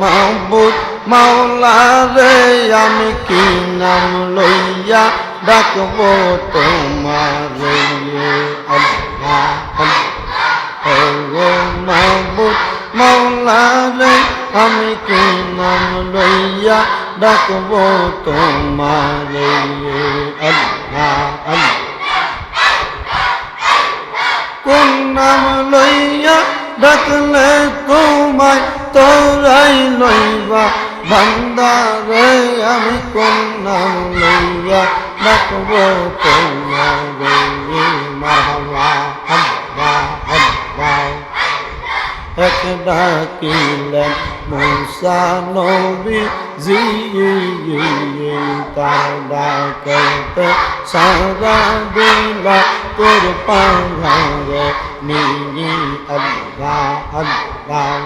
মাহবুদ মাওলা রে আমি কি নাম লইয়া ডাকবো তোমার? মাহবুদ মাওলা রে আমি কি নাম লইয়া ডাকবো তোমার? আল্লাহ আল্লাহ। কোন নাম লইয়া ডাকলে তোমায় tu rai lời và bạn đã rê am con nam lời và đắc vô cùng nhà về vi ma hoa hâm ba hâm ba hết đa kỳ lên mùa sa nô vi dĩ y y y ta đã cây tê sa ra đi là cô được ban hàng về ni ni âm ba âm ba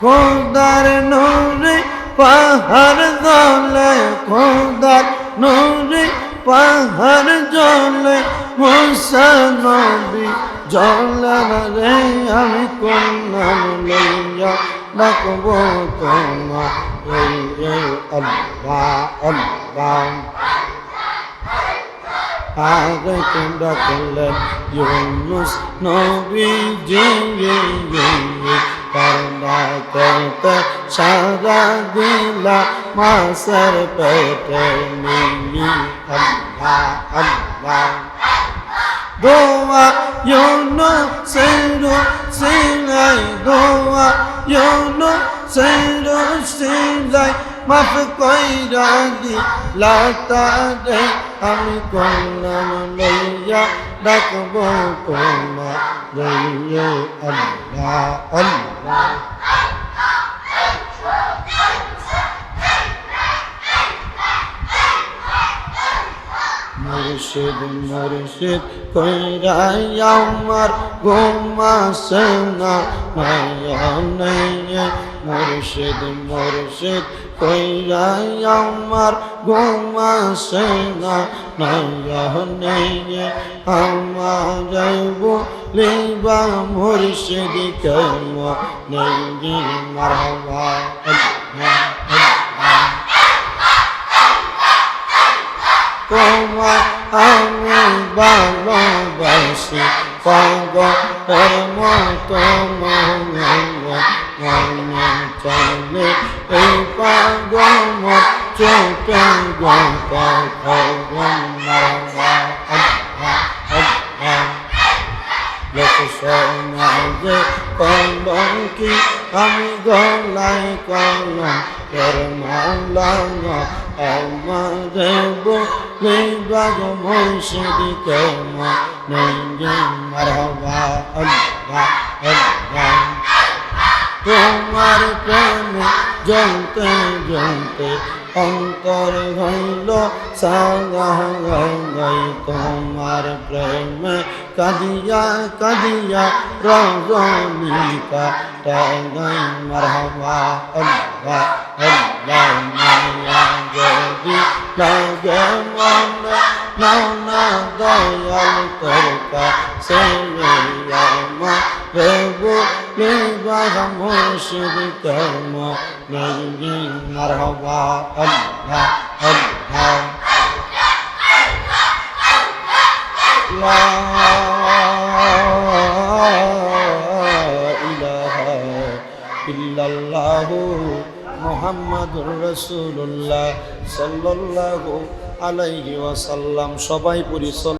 খোদার নূরে পাহাড় জলে খোদার নূরে পাহাড় জলে, মুসা নবী জলার রে, আমি কোন নাম লইয়া ডাকবো তোমার আল্লাহ আল্লাহ। তোমরা করলেন ইউনুস নবী জি। করনা করতে সারা দিলা মাসের পেটে নিয়ে আল্লাহ আল্লাহ দোয়া ইউনো সেরো সিলাই দোয়া ইউনো সেরো সিলাই মাফ কইরা দি লাতারে আমি কোনাম লইয়া ডাকব তোমা লইয়া আল্লাহ আল্লাহ। মুর্শিদ মুর্শিদ কইরাই আমার ঘুমাসে না, মায়া নেই মুর্শিদ মুর্শিদ কইরাই আমার ঘুমাসে না, মায়া নেই আমার বলিবা মুর্শিদ কেম নেই আল্লাহ তোমার আমি ভালোবাসি পাগলের মতো মনে মনে চলে এই পাগল মত চোখে গোটা খবর সমাজে কলঙ্কি আমি গলাই কলম তোর মাওলানা আমারে বলে বাগ মুর্শিদি কেম নেই মারহাবা আল্লাহ আল্লাহ তোমার প্রেমে জ্বলতে জ্বলতে অন্তর হইল সাগাই তোমার প্রেমে কাদিয়া কাদিয়া রজনিকা টাঙ্গাই মারহাবা, আল্লাহ আল্লাহ, মায়া যদি লাগে নাও না দয়াল তোর কাছে আমার রেবু লিবাহ মুর্শিদ কর্ম নেই মারহাবা, আল্লাহ আল্লাহ। মুহাম্মাদুর সাল্লাল্লাহু আলাইহি ওয়াসাল্লাম সবাই পরিচয়